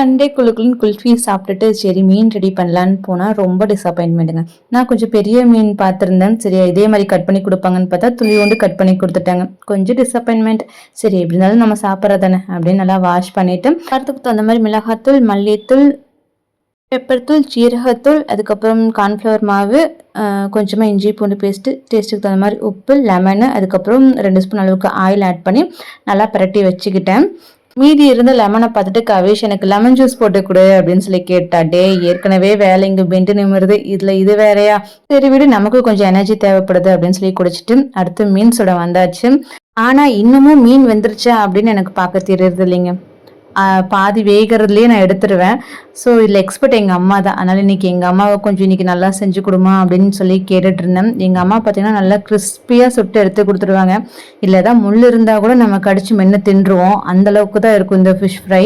Sunday குழுக்குன்னு kulfi சாப்பிட்டுட்டு சரி மீன் ready பண்ணலான்னு போனால் ரொம்ப டிசப்பாயின்மெண்ட்டுங்க நான் கொஞ்சம் பெரிய மீன் பார்த்துருந்தேன். சரி இதே மாதிரி கட் பண்ணி கொடுப்பாங்கன்னு பார்த்தா துளி வந்து கட் பண்ணி கொடுத்துட்டாங்க. கொஞ்சம் டிசப்பாயின்மெண்ட் சரி எப்படி இருந்தாலும் நம்ம சாப்பிட்றதானே அப்படின்னு நல்லா வாஷ் பண்ணிவிட்டு காரத்துக்கு தகுந்த மாதிரி மிளகாத்தூள் மல்லித்தூள் பெப்பர்த்தூள் ஜீரகத்தூள் அதுக்கப்புறம் கார்ன்ஃப்ளவர் மாவு கொஞ்சமாக இஞ்சி பூண்டு பேஸ்ட்டு டேஸ்ட்டுக்கு தகுந்த மாதிரி உப்பு லெமனு அதுக்கப்புறம் ரெண்டு ஸ்பூன் அளவுக்கு ஆயில் ஆட் பண்ணி நல்லா பிரட்டி வச்சுக்கிட்டேன். மீதி இருந்த லெமனை பார்த்துட்டு கவேஷ் எனக்கு லெமன் ஜூஸ் போட்டு கொடு அப்படின்னு சொல்லி கேட்டா டே ஏற்கனவே வேலை இங்கே பெண்டு நிமிருது. இதில் இது வேறையா? சரி விடு நமக்கு கொஞ்சம் எனர்ஜி தேவைப்படுது அப்படின்னு சொல்லி குடிச்சிட்டு அடுத்து மீன் சுட வந்தாச்சு. ஆனால் இன்னமும் மீன் வெந்துருச்சா அப்படின்னு எனக்கு பார்க்க தெரியறது இல்லைங்க. பாதி வேகிறதுலேயே நான் எடுத்துருவேன். ஸோ இதில் எக்ஸ்பர்ட் எங்கள் அம்மா தான். அதனால் இன்றைக்கி எங்கள் அம்மாவை கொஞ்சம் இன்றைக்கி நல்லா செஞ்சு கொடுமா அப்படின்னு சொல்லி கேட்டுட்ருந்தேன். எங்கள் அம்மா பார்த்தீங்கன்னா நல்லா கிறிஸ்பியாக சுட்டு எடுத்து கொடுத்துருவாங்க. இல்லை தான் முள் இருந்தால் கூட நம்ம கடிச்சு மென்று தின்றுவோம். அந்தளவுக்கு தான் இருக்கும் இந்த ஃபிஷ் ஃப்ரை